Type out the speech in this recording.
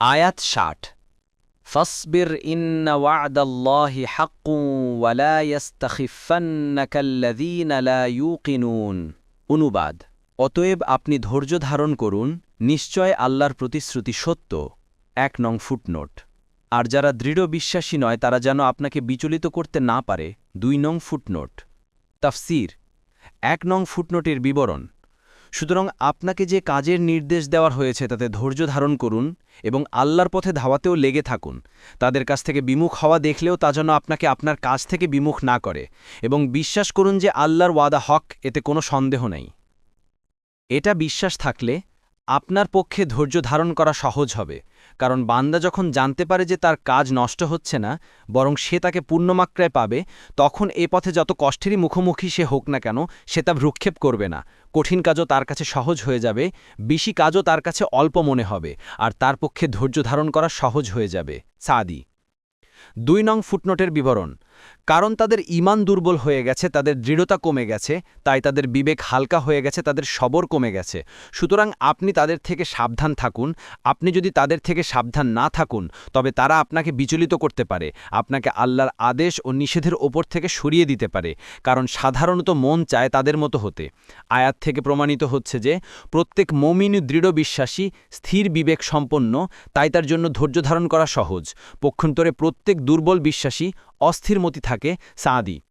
আয়াত ষাট। ফসবির ইন্ন ওয়াদাল্লাহি হাক্কু ওয়ালা অনুবাদ, অতএব আপনি ধৈর্য ধারণ করুন, নিশ্চয় আল্লাহর প্রতিশ্রুতি সত্য। এক নং ফুটনোট, আর যারা দৃঢ় বিশ্বাসী নয়, তারা যেন আপনাকে বিচলিত করতে না পারে। দুই নং ফুটনোট, তাফসির, এক নং ফুটনোটের বিবরণ সুতরাং আপনাকে যে কাজের নির্দেশ দেওয়ার হয়েছে তাতে ধৈর্য ধারণ করুন এবং আল্লাহর পথে ধাওয়াতেও লেগে থাকুন। তাদের কাছ থেকে বিমুখ হওয়া দেখলেও তা যেন আপনাকে আপনার কাজ থেকে বিমুখ না করে এবং বিশ্বাস করুন যে আল্লাহর ওয়াদা হক, এতে কোনো সন্দেহ নেই। এটা বিশ্বাস থাকলে আপনার পক্ষে ধৈর্য ধারণ করা সহজ হবে। কারণ বান্দা যখন জানতে পারে যে তার কাজ নষ্ট হচ্ছে না, বরং সে তাকে পূর্ণমাত্রায় পাবে, তখন এ পথে যত কষ্টেরই মুখোমুখি সে হোক না কেন, সে তা ভ্রুক্ষেপ করবে না। কঠিন কাজও তার কাছে সহজ হয়ে যাবে, বেশি কাজও তার কাছে অল্প মনে হবে, আর তার পক্ষে ধৈর্য ধারণ করা সহজ হয়ে যাবে। সাদি। দুই নং ফুটনোটের বিবরণ। কারণ তাদের ইমান দুর্বল হয়ে গেছে, তাদের দৃঢ়তা কমে গেছে, তাই তাদের বিবেক হালকা হয়ে গেছে, তাদের সবর কমে গেছে। সুতরাং আপনি তাদের থেকে সাবধান থাকুন। আপনি যদি তাদের থেকে সাবধান না থাকুন, তবে তারা আপনাকে বিচলিত করতে পারে, আপনাকে আল্লাহর আদেশ ও নিষেধের ওপর থেকে সরিয়ে দিতে পারে, কারণ সাধারণত মন চায় তাদের মতো হতে। আয়াত থেকে প্রমাণিত হচ্ছে যে, প্রত্যেক মমিন দৃঢ় বিশ্বাসী, স্থির বিবেক সম্পন্ন, তাই তার জন্য ধৈর্য ধারণ করা সহজ। পক্ষান্তরে প্রত্যেক দুর্বল বিশ্বাসী অস্থিরমতি থাকে সাদি।